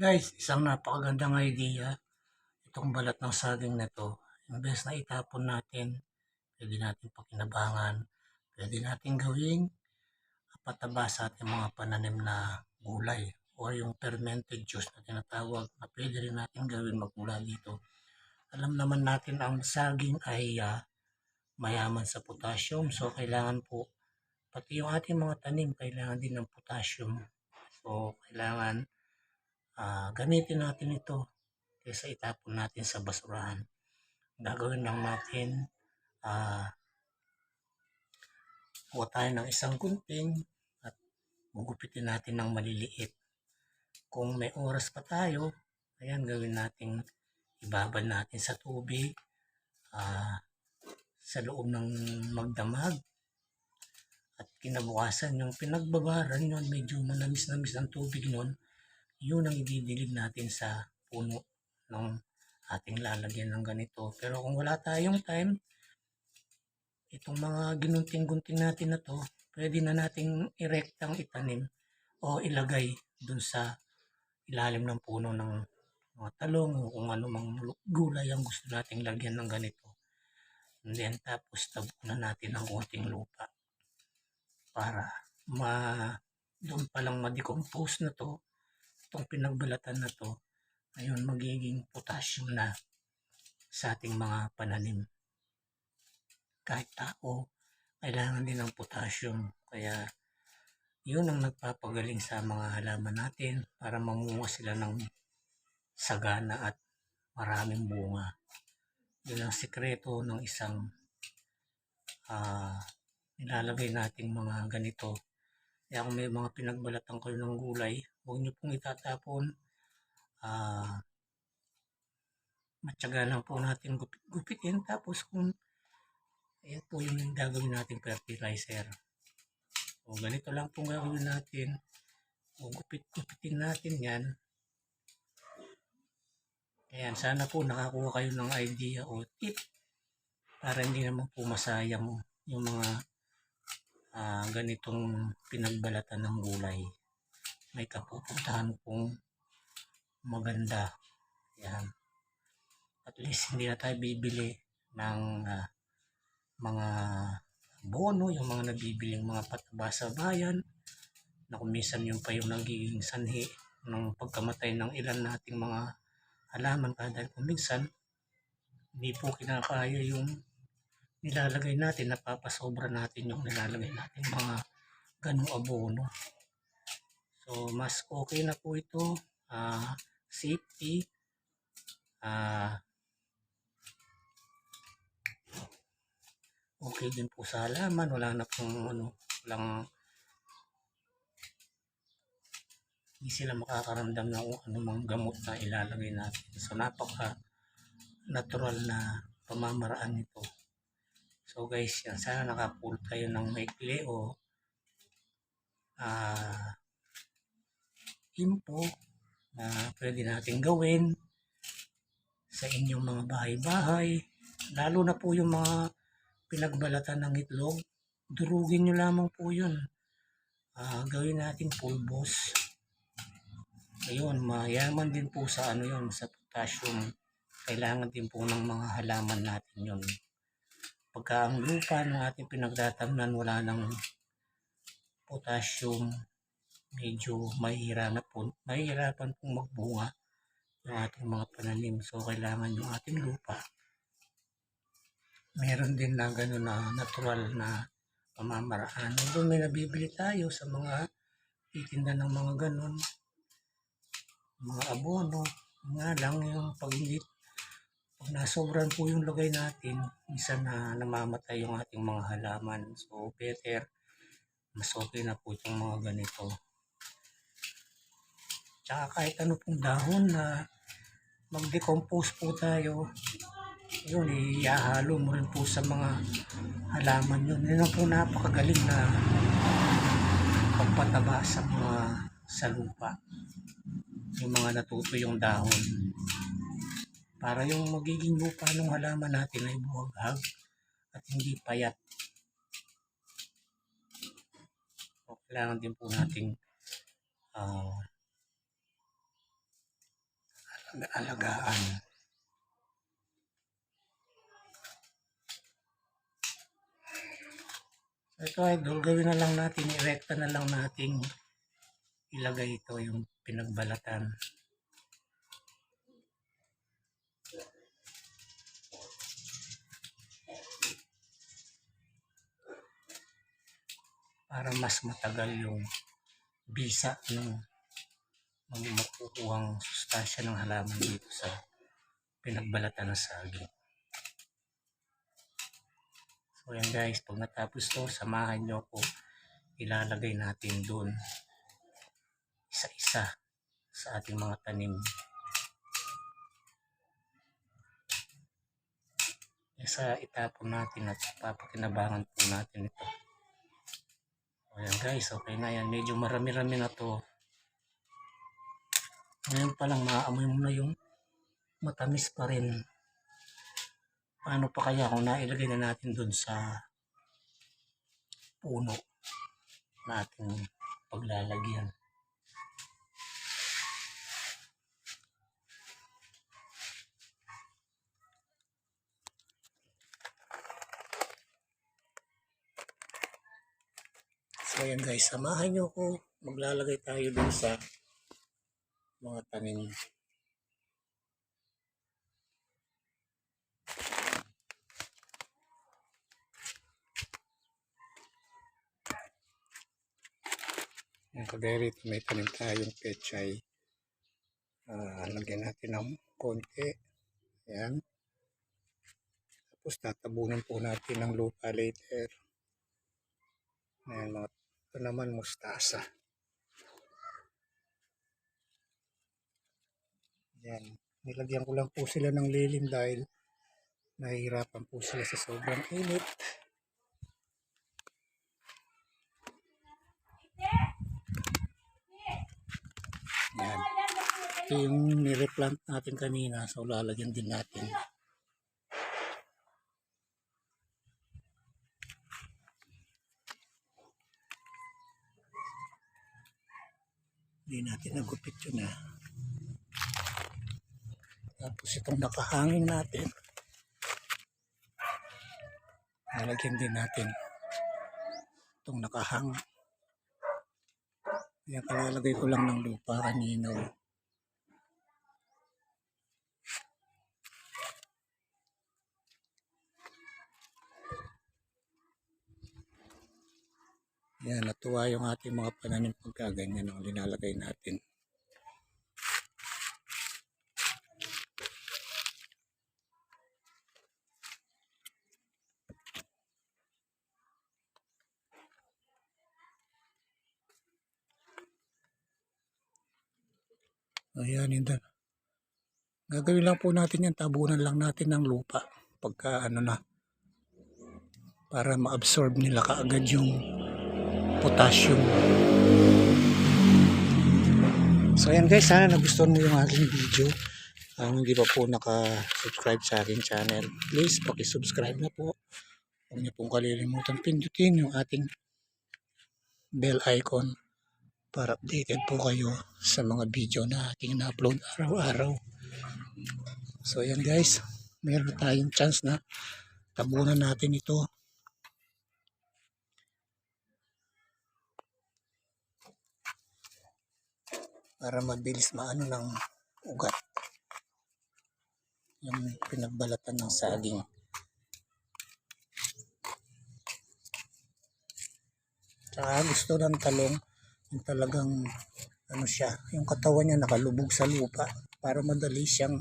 Guys, isang napakagandang idea itong balat ng saging na to. Imbes na itapon natin, pwede natin pakinabangan, pwede natin gawing pataba sa ating mga pananim na gulay o yung fermented juice na tinatawag na pwede rin natin gawin magmula dito. Alam naman natin ang saging ay ah, mayaman sa potassium so kailangan po pati yung ating mga tanim kailangan din ng potassium. So kailangan ah, gamitin natin ito kaysa itapon natin sa basurahan. Gagawin lang natin ah kuha tayo ng isang gunting at gugupitin natin ng maliliit. Kung may oras pa tayo, ayan gawin natin ibabad natin sa tubig ah, sa loob ng magdamag at kinabukasan yung pinagbabaran yun medyo manamis-namis ang tubig nun yun ang ididilig natin sa puno ng ating lalagyan ng ganito pero kung wala tayong time itong mga ginunting-gunting natin na to pwede na nating irektang itanim o ilagay dun sa ilalim ng puno ng mga talong o kung ano mang gulay ang gusto nating lagyan ng ganito. And then tapos tabunan natin ng konting lupa para ma doon pa lang ma-decompose na to itong pinagbalatan na to ayun magiging potassium na sa ating mga pananim kahit tao kailangan din ng potassium kaya yun ang nagpapagaling sa mga halaman natin para mamunga sila ng sagana at maraming bunga. Yun ang sikreto ng isang ah, nilalagay nating mga ganito. Kaya kung may mga pinagbalatan kayo ng gulay, huwag nyo pong itatapon. Ah, matyaga lang po natin gupit, gupitin. Tapos kung ayan po yung gagawin nating fertilizer. O ganito lang po gagawin natin. O gupit-gupitin natin yan. Ayan, sana po nakakuha kayo ng idea o tip para hindi naman po masayang yung mga ah, ganitong pinagbalatan ng gulay. May kapupuntahan pong maganda. Ayan. At least hindi na tayo bibili ng ah, mga bono, yung mga nabibiling mga pataba sa bayan na kung minsan yung pa yung nagiging sanhi ng pagkamatay ng ilan nating mga halaman pa dahil kung minsan hindi po kinakaya yung nilalagay natin, napapasobra natin yung nilalagay natin mga ganong abono. So, mas okay na po ito. ah safety. ah okay din po sa halaman. Wala na pong ano, walang hindi sila makakaramdam ng anumang gamot na ilalagay natin. So, napaka natural na pamamaraan nito. So guys, yan. Sana nakapull kayo ng maikli o ah info na pwede natin gawin sa inyong mga bahay-bahay. Lalo na po yung mga pinagbalatan ng itlog. Durugin nyo lamang po yun. Ah, gawin natin pulbos. Ayun, mayaman din po sa ano yun, sa potassium. Kailangan din po ng mga halaman natin yun. Pagka ang lupa ng ating pinagtatamnan wala ng potassium, medyo mahihirapan po, mahihirapan pong magbunga yung ating mga pananim. So, kailangan yung ating lupa. Meron din na gano'n na natural na pamamaraan. Although may nabibili tayo sa mga titinda ng mga gano'n, mga abono, nga lang yung pag hindi pag nasobran po yung lagay natin, minsan na namamatay yung ating mga halaman. So, better, mas okay na po itong mga ganito. Tsaka kahit ano pong dahon na mag-decompose po tayo, yun, ihahalo mo rin po sa mga halaman yun. Yun po napakagaling na pagpataba sa mga sa lupa. Yung mga natuto yung dahon para yung magiging lupa ng halaman natin ay buhaghag at hindi payat. So, kailangan din po nating uh, alagaan. Ito idol, gawin na lang natin, irekta na lang natin ilagay ito yung pinagbalatan. Para mas matagal yung bisa ng ng makukuhang sustansya ng halaman dito sa pinagbalatan ng saging. So yan guys, pag natapos to, samahan nyo ako. Ilalagay natin doon isa-isa sa ating mga tanim. Isa itapon natin at papakinabangan po natin ito. O yan guys, okay na yan. Medyo marami-rami na to. Ngayon pa lang maaamoy mo na yung matamis pa rin. Paano pa kaya kung nailagay na natin dun sa puno nating paglalagyan. So ayan guys, samahan nyo ko. Maglalagay tayo dun sa mga tanim. Yung kagaya rito, may tanim tayong pechay. Ah, lagyan natin ng konti. Ayan. Tapos tatabunan po natin ng lupa later. Ayan, mga ito naman mustasa. Yan. Nilagyan ko lang po sila ng lilim dahil nahihirapan po sila sa sobrang init. Yan. Ito yung nireplant natin kanina. So lalagyan din natin. Hindi natin nagupit yun ah. Tapos itong nakahangin natin. Lalagyan din natin itong nakahang. Kaya kalalagay ko lang ng lupa kanina. oh. Yan, natuwa yung ating mga pananim pagka ganyan ang linalagay natin. Ayan, hindi. Gagawin lang po natin yan, tabunan lang natin ng lupa pagka ano na para ma-absorb nila kaagad yung potassium. So ayan guys, sana nagustuhan mo yung aking video. Ang hindi pa po naka-subscribe sa aking channel, please paki-subscribe na po. Huwag niyo pong kalilimutan pindutin yung ating bell icon para updated po kayo sa mga video na ating na-upload araw-araw. So ayan guys, meron tayong chance na tabunan natin ito. Para mabilis maano ng ugat. Yung pinagbalatan ng saging. Tsaka gusto ng talong yung talagang ano siya, yung katawan niya nakalubog sa lupa para madali siyang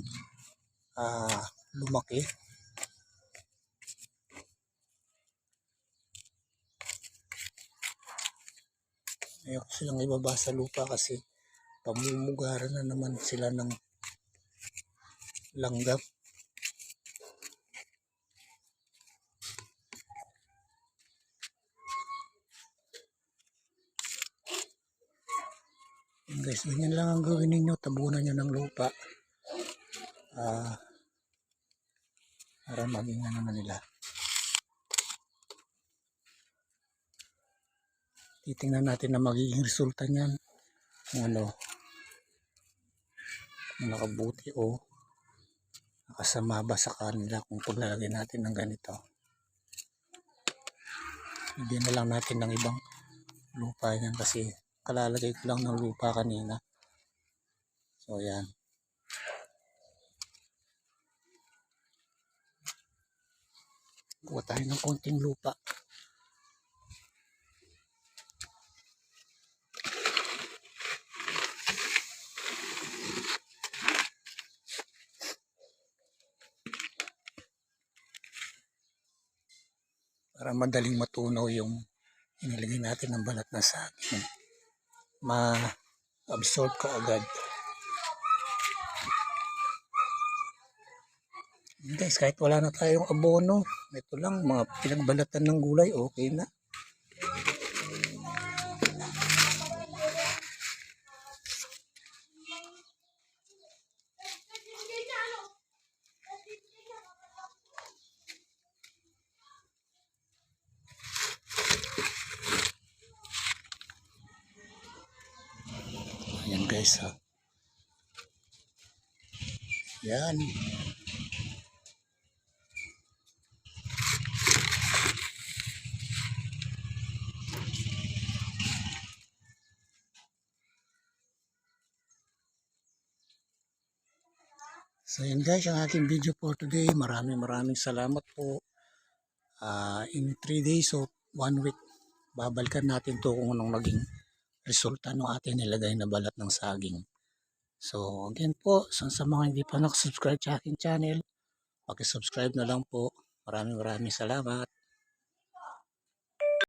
ah, lumaki. Ayoko silang ibaba sa lupa kasi pamumugaran na naman sila ng langgam. Yan guys, ganyan lang ang gawin ninyo. Tabunan nyo ng lupa. Ah, para maging ano na nila. Titingnan natin na magiging resulta niyan. Kung ano. Nakabuti o nakasama ba sa kanila kung paglalagay natin ng ganito. Hindi na lang natin ng ibang lupa yan kasi kalalagay ko lang ng lupa kanina. So yan. Kuha tayo ng konting lupa. Para madaling matunaw yung inilagay natin ng balat na saging. Ma-absorb ka agad. Guys, kahit wala na tayong abono, ito lang, mga pinagbalatan ng gulay, okay na. Guys ha. Yan. So yun guys, ang aking video for today. Maraming maraming salamat po. Ah, in 3 days o 1 week, babalikan natin to kung anong naging resulta ng ating nilagay na balat ng saging. So again po, sa, sa mga hindi pa nakasubscribe sa aking channel, subscribe na lang po. Maraming maraming salamat.